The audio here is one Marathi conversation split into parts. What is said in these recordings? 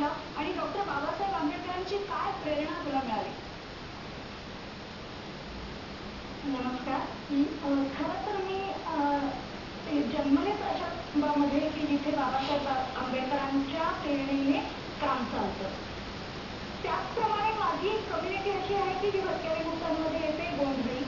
वाटलं आणि डॉक्टर बाबासाहेब आंबेडकरांची काय प्रेरणा तुला मिळाली? नमस्कार. खरं तर मी जन्मलेच अशा कुटुंबामध्ये की जिथे बाबासाहेब आंबेडकरांच्या प्रेरणेने काम चालतं. त्याचप्रमाणे माझी कम्युनिटी अशी आहे की जी भटक्या मुक्तांमध्ये येते गोंधळी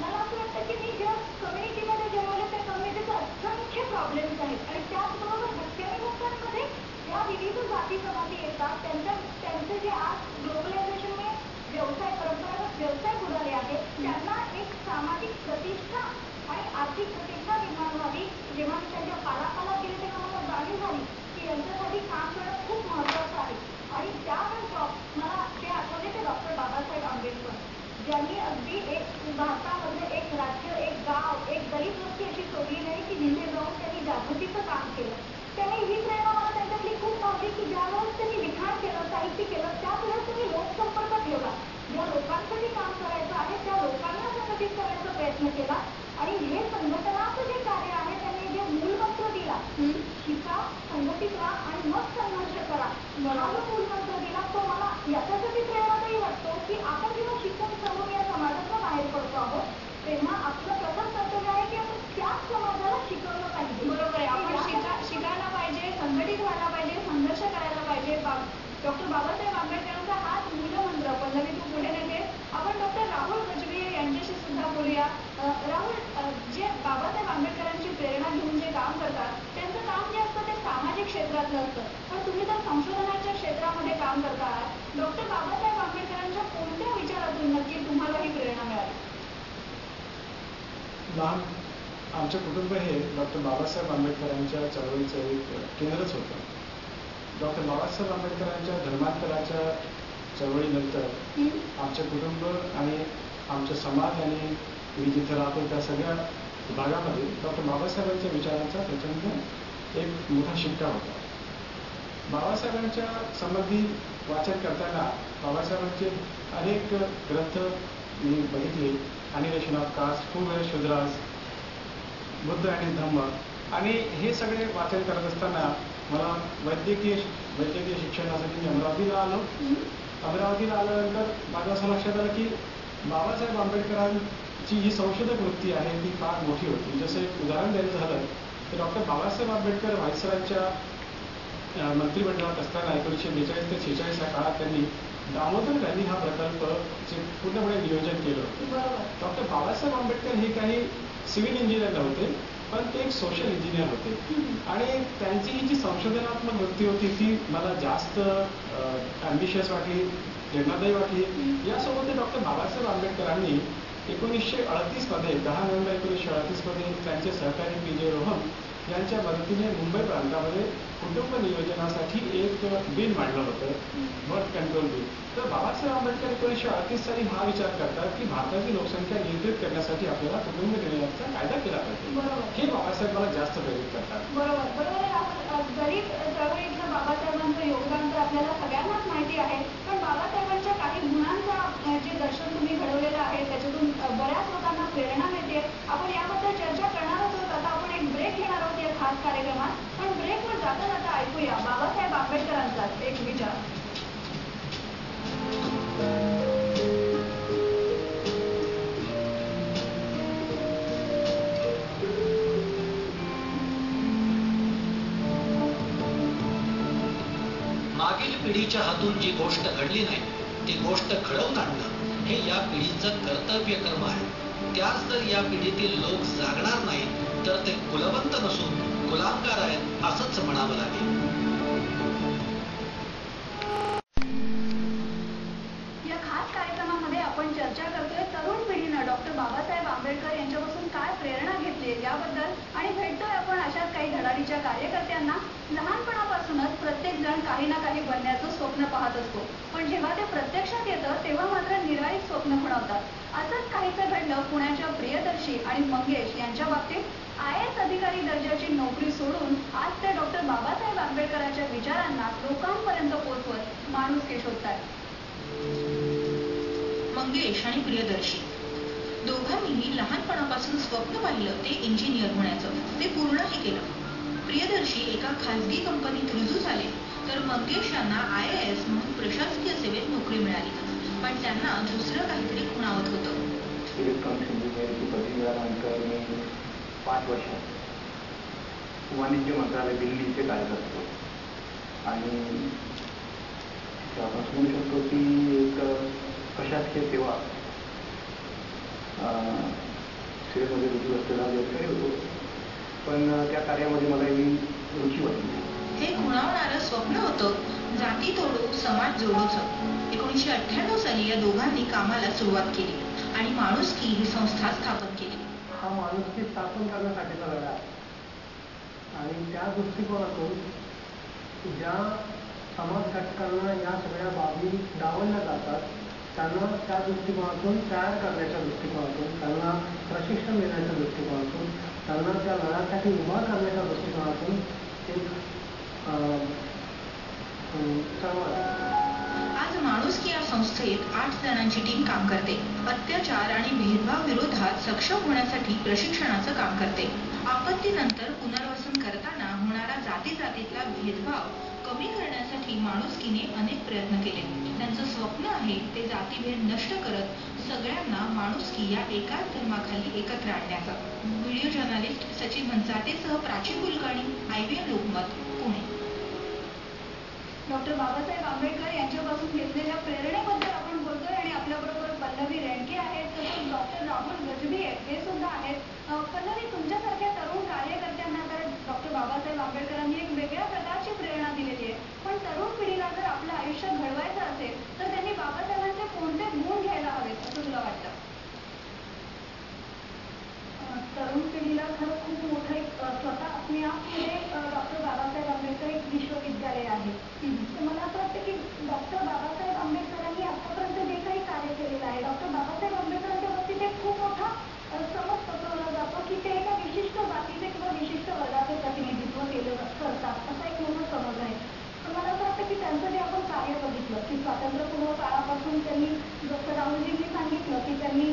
मला असं वाटतं की मी ज्या कम्युनिटीमध्ये जन्मले त्या कम्युनिटीचे असंख्य प्रॉब्लेम्स आहेत आणि त्याचबरोबर भटक्या मुक्तांमध्ये या विविध जाती जमाती येतात त्यांच्या त्यांचे जे आज ग्लोबलायझेशनने व्यवसाय परंपरागत व्यवसाय बुडाले आहेत त्यांना एक सामाजिक प्रतिष्ठा आणि आर्थिक प्रतिष्ठा निर्माण व्हावी जेव्हा मी त्यांच्या पालापालात गेले तेव्हा मला जाणीव झाली की यांच्यासाठी काम करणं खूप महत्वाचं आहे आणि त्यानंतर मला जे आठवले ते डॉक्टर बाबासाहेब आंबेडकर ज्यांनी अगदी एक भारतामध्ये एक राज्य एक गाव एक दलित वस्ती अशी सोडली नाही की जिथे जाऊन त्यांनी जागृतीचं काम केलं त्यांनी ही प्रेरणा मला त्यांच्यातली खूप भावली की ज्यावेळेस त्यांनी लिखाण केलं साहित्य केलं त्याच वेळेस त्यांनी लोकसंपर्क ठेवला ज्या लोकांसाठी काम करायचं आहे त्या लोकांना संघटित करण्याचा प्रयत्न केला आणि हे संघटनाचं जे कार्य आहे त्यांनी जे मूलमंत्र दिला शिका संघटित व्हा आणि मग संघर्ष करा हा जो मूलमंत्र दिला तो मला याच्यासाठी प्रेरणादायी वाटतो की आपण जेव्हा शिकून सवरून या समाजातून बाहेर पडतो आहोत तेव्हा आपलं प्रथम कर्तव्य आहे की आपण त्याच समाजाला शिकवलं पाहिजे बरोबर आहे आपण शिका शिकायला पाहिजे संघटित व्हायला पाहिजे संघर्ष करायला पाहिजे डॉक्टर बाबासाहेब आंबेडकरांचा हाच मूलमंत्र पल्लवी तू पुढे नेते आपण डॉक्टर राहुल गजबे यांच्याशी सुद्धा बोलूया अं, राहुल अं, जे बाबासाहेब आंबेडकरांची प्रेरणा घेऊन जे काम करतात त्यांचं काम जे असतं ते क्षेत्रातलं असतं. पण तुम्ही तर संशोधनाच्या क्षेत्रामध्ये काम करता आहात डॉक्टर बाबासाहेब आंबेडकरांच्या कोणत्या विचारातून नक्की तुम्हाला ही प्रेरणा मिळाली? लहान आमचे कुटुंब हे डॉक्टर बाबासाहेब आंबेडकरांच्या चळवळीचं एक केंद्रच होतं. डॉक्टर बाबासाहेब आंबेडकरांच्या धर्मांतराच्या चळवळीनंतर आमचे कुटुंब आणि आमचे समाज आणि मी जिथे राहतो त्या सगळ्या भागामध्ये डॉक्टर बाबासाहेबांच्या विचारांचा प्रचंड एक मोठा शिक्का होता. बाबासाहेबांच्या संबंधी वाचन करताना बाबासाहेबांचे अनेक ग्रंथ मी बघितले. ऑफ कास्ट टू वेळ शुद्रास बुद्ध आणि धम्म. आणि हे सगळे वाचन करत असताना मला वैद्यकीय वैद्यकीय शिक्षणासाठी मी अमरावतीला आलो. अमरावतीला आल्यानंतर माझं असं लक्षात आलं की बाबासाहेब आंबेडकरांची जी संशोधक वृत्ती आहे ती फार मोठी होती. जसं एक उदाहरण द्यायचं झालं. डॉक्टर बाबासाहेब आंबेडकर व्हायसरायच्या मंत्रिमंडळात असताना एकोणीसशे बेचाळीस ते शेहेचाळीस या काळात त्यांनी दामोदर गांधी हा प्रकल्प चे पूर्णपणे नियोजन केलं होतं. डॉक्टर बाबासाहेब आंबेडकर हे काही सिव्हिल इंजिनियर नव्हते पण ते एक सोशल इंजिनियर होते. आणि त्यांची ही जी संशोधनात्मक वृत्ती होती ती मला जास्त अम्बिशियस वाटली प्रेरणादायी वाटली. यासोबत डॉक्टर बाबासाहेब आंबेडकरांनी एकोणीसशे अडतीसमध्ये दहा नोव्हेंबर एकोणीसशे अडतीसमध्ये त्यांचे सहकारी जे रोहन यांच्या मदतीने मुंबई प्रांतामध्ये कुटुंब नियोजनासाठी एक बिल मांडलं होतं. बर्थ कंट्रोल बिल तर बाबासाहेब आंबेडकर एकोणीसशे अडतीस साली हा विचार करतात की भारताची लोकसंख्या नियंत्रित करण्यासाठी आपल्याला कुटुंब नियोजनाचा कायदा केला पाहिजे. हे बाबासाहेब मला जास्त प्रेरित करतात. बरोबर. बरोबर चळवळीतलं बाबासाहेबांचं योगदान तर आपल्याला सगळ्यांनाच माहिती आहे पण बाबासाहेबांच्या काही गुणांचा अ, जे दर्शन तुम्ही घडवलेलं आहे त्याच्यातून बऱ्याच लोकांना प्रेरणा मिळते. आपण याबद्दल चर्चा करणार आहोत. आता आपण एक ब्रेक घेणार आहोत या खास कार्यक्रमात. पण ब्रेकवर जाता जाता ऐकूया बाबासाहेब आंबेडकरांचा एक विचार. मागील पिढीच्या हातून जी गोष्ट घडली नाही ती गोष्ट घडवून आणणं. हे या पिढीचं कर्तव्य कर्म आहे. त्याच जर या पिढीतील लोक जागणार नाहीत तर ते कुलवंत नसून गुलामगार आहेत असंच म्हणावं लागेल. या खास कार्यक्रमामध्ये आपण चर्चा करतोय तरुण पिढीनं. डॉक्टर बाबासाहेब आंबेडकर यांच्यापासून काय प्रेरणा घेतली याबद्दल आणि भेटतोय आपण अशाच काही धडाडीच्या कार्यकर्त्यांना. लहानपणापासूनच प्रत्येक जण काही ना काही बनण्याचं स्वप्न पाहत असतो. पण जेव्हा ते प्रत्यक्षात येतं तेव्हा मात्र निराळी स्वप्न खुणावतात. असंच काहीचं घडलं पुण्याच्या प्रियदर्शी आणि मंगेश यांच्या बाबतीत आय एस अधिकारी दर्जाची नोकरी सोडून आज ते डॉक्टर बाबासाहेब आंबेडकरांच्या विचारांना लोकांपर्यंत पोहोचवत माणूस शोधतात. मंगेश आणि प्रियदर्शी. दोघांनीही लहानपणापासून स्वप्न पाहिलं ते इंजिनियर होण्याचं. ते पूर्णही केलं. प्रियदर्शी एका खासगी कंपनीत रुजू झाले. तर मंगेश यांना आय ए एस म्हणून प्रशासकीय सेवेत नोकरी मिळाली. पण त्यांना दुसरं काहीतरी खुणावत होतं. इलेक्ट्रॉनिक्स इंजिनिअरिंगची पदवी मिळाल्यानंतर मी पाच वर्ष वाणिज्य मंत्रालय दिल्ली इथे कार्यरत होतो. आणि आपण म्हणू शकतो की एक प्रशासकीय सेवा सेवेमध्ये रुजू असलेला व्यवसाय होतो. पण त्या कार्यामध्ये मला ही रुची वाटली. हे खुणावणारं स्वप्न होतं. जाती तोडू समाज जोडूचं. एकोणीसशे अठ्ठ्याण्णव साली या दोघांनी कामाला सुरुवात केली आणि माणुसकी ही संस्था स्थापन केली. हा माणुसकी स्थापन करण्यासाठीचा लढा आणि त्या दृष्टिकोनातून ज्या समाज घटकांना या सगळ्या बाबी डावलल्या जातात त्यांना त्या दृष्टिकोनातून तयार करण्याच्या दृष्टिकोनातून त्यांना प्रशिक्षण देण्याच्या दृष्टिकोनातून त्यांना त्या लढ्यासाठी उभा करण्याच्या दृष्टिकोनातून एक आज माणुसकी या संस्थेत आठ जणांची टीम काम करते. अत्याचार आणि भेदभाव विरोधात सक्षम होण्यासाठी प्रशिक्षणाचं काम करते. आपत्तीनंतर पुनर्वसन करताना होणारा जाती जातीतला भेदभाव कमी करण्यासाठी माणुसकीने अनेक प्रयत्न केले. त्यांचं स्वप्न आहे ते जातीभेद नष्ट करत सगळ्यांना माणुसकी या एकाच धर्माखाली एकत्र आणण्याचा. व्हिडिओ जर्नलिस्ट सचिन हंचाटेसह प्राची कुलकर्णी आयबीएन लोकमत. पुणे. डॉक्टर बाबासाहेब आंबेडकर यांच्यापासून घेतले प्रेरणेबद्दल आपण बोलतोय आणि आपल्याबरोबर पल्लवी रेणके आहेत तसंच डॉक्टर राहुल गजबी आहेत हे सुद्धा आहेत अं, पल्लवी तुमच्यासारख्या तरुण कार्यकर्त्यांना तर डॉक्टर बाबासाहेब आंबेडकरांनी एक वेगळ्या प्रकारची प्रेरणा दिलेली आहे पण तरुण पिढीला जर आपलं आयुष्य घडवायचं असेल तर त्यांनी बाबासाहेबांचे कोणते गुण घ्यायला हवेत असं तुला वाटतं अ, तरुण पिढीला खरं खूप मोठं एक अ, स्वतः आपल्यामध्ये डॉक्टर बाबासाहेब आंबेडकर एक विश्वविद्यालय आहे तर मला असं वाटतं की डॉक्टर बाबासाहेब आंबेडकरांनी आतापर्यंत जे काही कार्य केलेलं आहे डॉक्टर बाबासाहेब आंबेडकरांच्या बाबतीत एक खूप मोठा समज पसरवला जातो की ते एका विशिष्ट जातीचे किंवा विशिष्ट वर्गाचे प्रतिनिधित्व केलं करतात असा एक मोठा समज आहे. पण मला असं वाटतं की त्यांचं जे आपण कार्य बघितलं की स्वातंत्र्यपूर्व काळापासून त्यांनी जसं राहुलजींनी सांगितलं की त्यांनी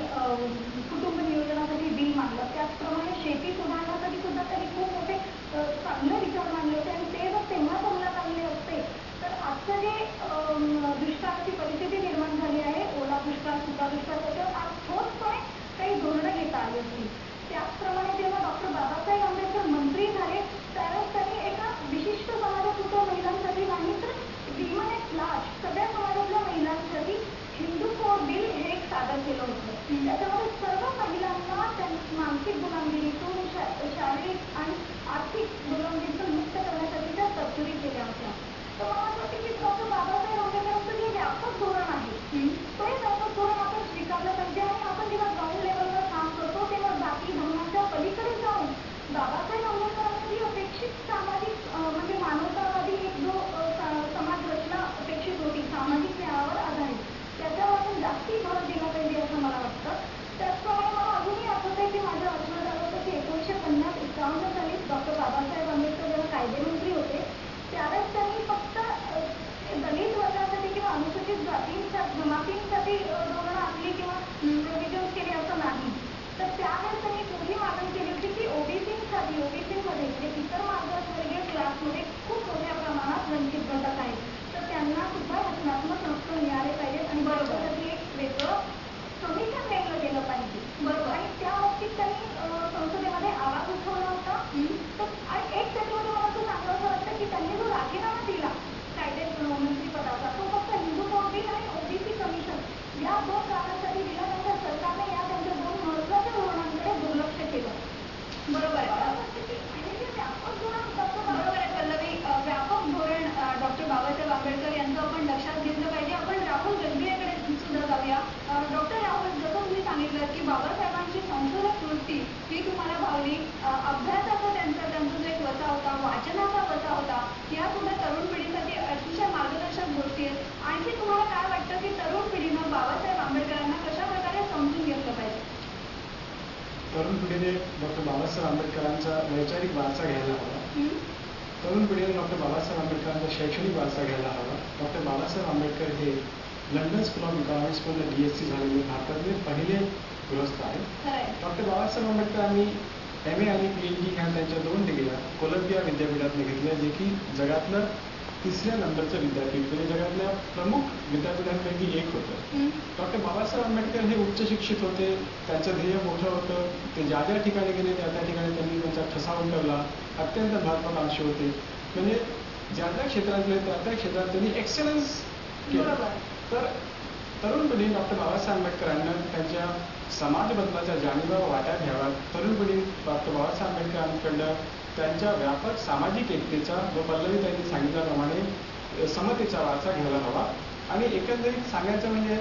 कुटुंब नियोजनासाठी बिल मागलं त्याचप्रमाणे शेती सुधारण्यासाठी सुद्धा त्यांनी खूप मोठे अ, चांगले विचार मांडले होते आणि ते जर तेव्हा अंमलात आणले असते तर आजचं जे अम, दुष्काळाची परिस्थिती निर्माण झाली आहे ओला दुष्काळ सुका दुष्काळ त्याच्यावर आज ठोसपणे काही धोरणं घेता आली असती त्याचप्रमाणे जेव्हा डॉक्टर बाबासाहेब आंबेडकर मंत्री झाले त्यावेळेस त्यांनी एका विशिष्ट समाजापुरतं महिलांसाठी नाही तर विमन एट लार्ज सगळ्या समाजातल्या महिलांसाठी हिंदू कोड बिल हे एक सादर केलं होतं त्याच्यामध्ये सर्व महिलांना त्या मानसिक गुलामगिरीतून शा- शारीरिक आणि आर्थिक गुलामगिरीतून मुक्त करण्यासाठी त्या तरतुदी केल्या होत्या तर मला असं वाटतं की डॉक्टर बाबासाहेब आंबेडकरांचं जे व्यापक धोरण आहे तो हे व्यापक धोरण आपण स्वीकारलं पाहिजे आणि आपण जेव्हा ग्राउंड लेवलवर काम करतो तेव्हा जाती धर्माच्या पलीकडे जाऊन बाबासाहेब आंबेडकरांनी जी अपेक्षित सामाजिक अं, म्हणजे मानवतावादी एक जो अं, सा- समाज रचना अपेक्षित होती सामाजिक न्यायावर आधारित त्याच्यावर आपण जास्ती भर दिला पाहिजे असं मला वाटतं त्याचप्रमाणे मला अजूनही आठवतंय की माझ्या वाचनात आलं होतं की एकोणीसशे पन्नास एकावन्न साली डॉक्टर बाबासाहेब आंबेडकर जेव्हा कायदेमंत्री होते त्यावेळेस त्यांनी फक्त अं, दलित वर्गासाठी किंवा अनुसूचित जातींच्या अं, धोरणं आखली किंवा केले असं नाही. तर त्यावेळेस त्यांनी पुढे मागणी केली होती की ओबीसीसाठी ओबीसीमध्ये म्हणजे इतर मागासवर्गीय क्लासमध्ये खूप मोठ्या प्रमाणात वंचित घटक आहेत. तर त्यांना सुद्धा रचनात्मक हक्क मिळाले पाहिजेत आणि बरोबरसाठी एक वेगळं कमिशन नेमलं गेलं पाहिजे बरोबर आणि त्या बाबतीत त्यांनी अं, संसदेमध्ये आवाज उठवला होता तर आणि एक त्याच्यामध्ये मला असं सांगावं असं वाटतं की त्यांनी जो राजीनामा दिला कायदे मंत्री पदाचा तो फक्त हिंदू बिल आणि ओबीसी कमिशन या दोन कारणांसाठी दिला त्यांच्या सरकारने या त्यांच्या दोन महत्त्वाच्या धोरणांकडे दुर्लक्ष केलं बरोबर आहे मला वाटतं की हे जे व्यापक धोरण डॉक्टर बरोबर आहे पल्लवी अ, व्यापक धोरण डॉक्टर बाबासाहेब आंबेडकर यांचं आपण लक्षात घेतलं पाहिजे आपण राहुल गजबियाकडे सुद्धा जाऊया डॉक्टर राहुल जसं तुम्ही सांगितलं की बाबासाहेबांची संशोधक वृत्ती ही तुम्हाला भावली अ, अभ्यासाचा त्यांचा त्यांचा जो एक वसा होता वाचनाचा वसा होता या सुद्धा तरुण पिढीसाठी अतिशय मार्गदर्शक गोष्टी आहेत आणखी तुम्हाला काय वाटतं की तरुण पिढीनं बाबासाहेब आंबेडकरांना कशा प्रकारे समजून घेतलं पाहिजे तरुण पिढीने डॉक्टर बाबासाहेब आंबेडकरांचा वैचारिक वारसा घ्यायला हवा. तरुण पिढीने डॉक्टर बाबासाहेब आंबेडकरांचा शैक्षणिक वारसा घ्यायला हवा. डॉक्टर बाबासाहेब आंबेडकर हे लंडन स्कूल ऑफ इकॉनॉमिक्समधून डी एस सी झालेले भारतातले पहिले गृहस्थ आहेत. डॉक्टर बाबासाहेब आंबेडकरांनी एम ए आणि पी एच डी ह्या त्यांच्या दोन डिग्र्या कोलंबिया विद्यापीठातनं घेतलं जे की जगातलं तिसऱ्या नंबरचं विद्यापीठ म्हणजे जगातल्या प्रमुख विद्यापीठांपैकी एक होतं. डॉक्टर बाबासाहेब आंबेडकर हे उच्च शिक्षित होते त्यांचं ध्येय मोठं होतं. ते ज्या ज्या ठिकाणी गेले त्या त्या ठिकाणी त्यांनी त्यांचा ठसा उमटवला. अत्यंत महत्वाकांक्षी होते. म्हणजे ज्या त्या क्षेत्रातले त्या त्या क्षेत्रात त्यांनी एक्सलन्स केलं. तर तरुण पिढी डॉक्टर बाबासाहेब आंबेडकरांना त्यांच्या समाज बदलाच्या जाणीवा वाट्या घ्याव्यात तरुण पिढी डॉक्टर बाबासाहेब आंबेडकरांकडनं त्यांच्या व्यापक सामाजिक एकतेचा व पल्लवी त्यांनी सांगितल्याप्रमाणे समतेचा वारसा घ्यायला हवा. आणि एकंदरीत सांगायचं म्हणजे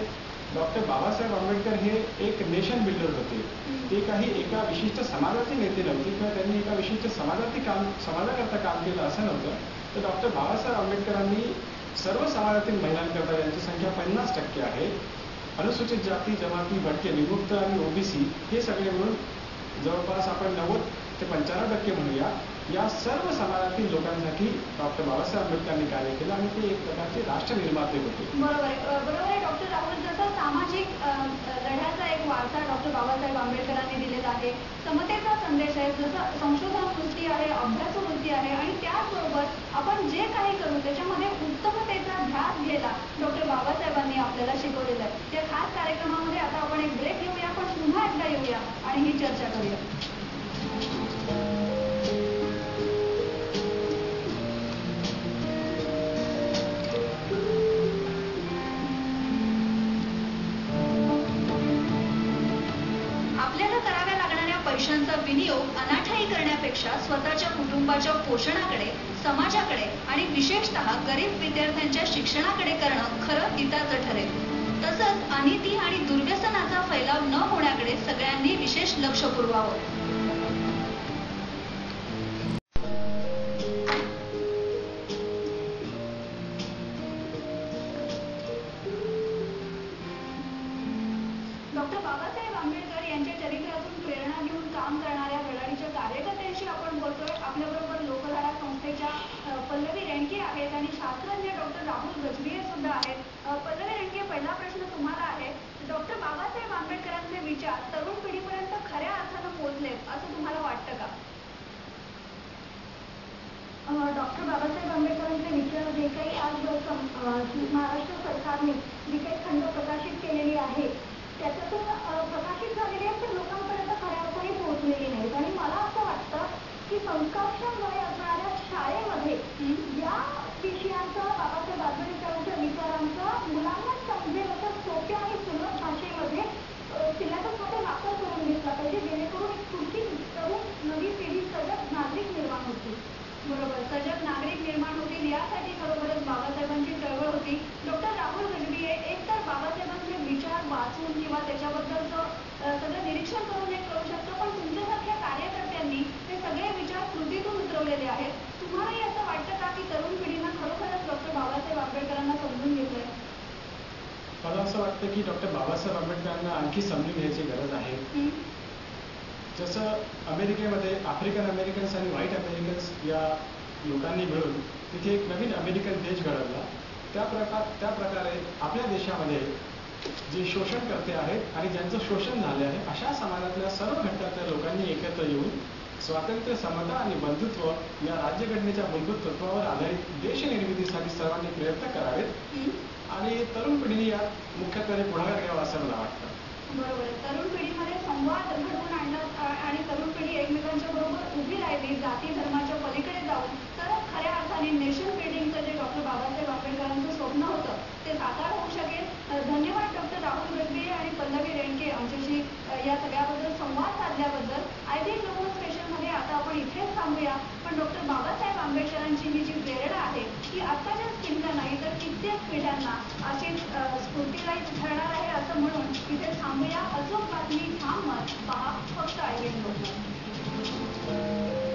डॉक्टर बाबासाहेब आंबेडकर हे एक नेशन बिल्डर होते. ते काही एका विशिष्ट समाजाचे नेते नव्हते किंवा त्यांनी एका विशिष्ट समाजाचे काम समाजाकरता काम केलं असं नव्हतं. तर डॉक्टर बाबासाहेब आंबेडकरांनी सर्व समाजातील महिलांकरता यांची संख्या पन्नास टक्के आहे. अनुसूचित जाती जमाती भटके विमुक्त आणि ओबीसी हे सगळे मिळून जवळपास आपण नव्वद ते पंच्याण्णव टक्के म्हणूया. या सर्व समाजातील लोकांसाठी डॉक्टर बाबासाहेब आंबेडकरांनी कार्य केलं आणि ते एक प्रकारचे राष्ट्र निर्माते होते. बरोबर आहे. बरोबर आहे डॉक्टर राहुल. जसं सामाजिक लढ्याचा एक वारसा डॉक्टर बाबासाहेब आंबेडकरांनी दिलेला आहे. समतेचा संदेश आहे. जसं संशोधन वृत्ती आहे अभ्यास वृत्ती आहे आणि त्याचबरोबर आपण जे काही करू त्याच्यामध्ये उत्तमतेचा ध्यास घ्यायला डॉक्टर बाबासाहेबांनी आपल्याला शिकवलेलं आहे. या खास कार्यक्रमामध्ये आता आपण एक ब्रेक घेऊया पण पुन्हा एकदा येऊया आणि ही चर्चा करूया. विनियोग अनाठाई करण्यापेक्षा स्वतःच्या कुटुंबाच्या पोषणाकडे समाजाकडे आणि विशेषतः गरीब विद्यार्थ्यांच्या शिक्षणाकडे करणं खरं हिताचं ठरेल. तसंच अनिती आणि दुर्व्यसनाचा फैलाव न होण्याकडे सगळ्यांनी विशेष लक्ष पुरवावं. आणि शास्त्रज्ञ डॉक्टर राहुल गजबिये सुद्धा आहेत. पल्लवी रेणके पहिला प्रश्न तुम्हाला आहे डॉक्टर बाबासाहेब आंबेडकरांचे विचार तरुण पिढीपर्यंत खऱ्या अर्थानं पोहोचलेत असं तुम्हाला वाटतं का? डॉक्टर बाबासाहेब आंबेडकरांचे विचार जे काही आज महाराष्ट्र सरकारने जी काही खंड प्रकाशित केलेली आहे त्याच्यातून प्रकाशित झालेली आहेत लोकांपर्यंत खऱ्या अर्थाने पोहोचलेली नाहीत. आणि मला असं वाटतं की संस्कारक्षम वय असणाऱ्या शाळेमध्ये या विषयांचा बाबासाहेब आंबेडकरांच्या विचारांचा मुलांना समजेल असं सोप्या आणि सुलभ भाषेमध्ये सिलेबसमध्ये वापर करून घेतला पाहिजे जेणेकरून एक पुढची तरुण नवी पिढी सगळ्यात नागरिक निर्माण होतील बरोबर सजग नागरिक निर्माण होतील यासाठी खरोखरच बाबासाहेबांची चळवळ होती डॉक्टर राहुल गजबिये एक तर बाबासाहेबांचे विचार वाचून किंवा त्याच्याबद्दलचं अ, सगळं निरीक्षण करून एक करू शकतो पण तुमच्यासारख्या कार्यकर्त्यांनी ते सगळे विचार कृतीतून उतरवलेले आहेत तुम्हालाही असं वाटतं का की तरुण पिढीनं खरोखरच डॉक्टर बाबासाहेब आंबेडकरांना समजून घेतलंय मला असं वाटतं की डॉक्टर बाबासाहेब आंबेडकरांना आणखी समजून घ्यायची गरज आहे? जसं अमेरिकेमध्ये आफ्रिकन अमेरिकन्स आणि व्हाईट अमेरिकन्स या लोकांनी मिळून तिथे एक नवीन अमेरिकन देश घडवला त्या प्रकार त्या प्रकारे आपल्या देशामध्ये जे शोषणकर्ते आहेत आणि ज्यांचं शोषण झाले आहे अशा समाजातल्या सर्व घटकातल्या लोकांनी एकत्र येऊन स्वातंत्र्य समता आणि बंधुत्व या राज्यघटनेच्या मूलभूत तत्वावर आधारित देश निर्मितीसाठी सर्वांनी प्रयत्न करावेत? आणि तरुण पिढीने यात मुख्यत्वे पुढाकार घ्यावा असं मला वाटतं. बरोबर. तरुण पिढीमध्ये संवाद घडवून आणला आणि तरुण पिढी एकमेकांच्या बरोबर उभी राहिली जाती धर्माच्या पलीकडे जाऊन तर खऱ्या अर्थाने नेशन बिल्डिंगचं जे डॉक्टर बाबासाहेब आंबेडकरांचं स्वप्न होतं ते साकार होऊ शकेल. धन्यवाद डॉक्टर राहुल गजबे आणि पल्लवी रेणके आमच्याशी या सगळ्याबद्दल संवाद साधल्याबद्दल. आय थिंक लोकल स्पेशलमध्ये आता आपण इथेच थांबूया. पण डॉक्टर बाबासाहेब आंबेडकरांची ही जी प्रेरणा आहे ती आत्ताच्याच पिढीला नाही तर कित्येक पिढ्यांना असे स्फूर्तीदायी ठरणार आहे असं म्हणून तिथे थांबूया. अचूक बातमी ठाम मत पहा फक्त आय लोक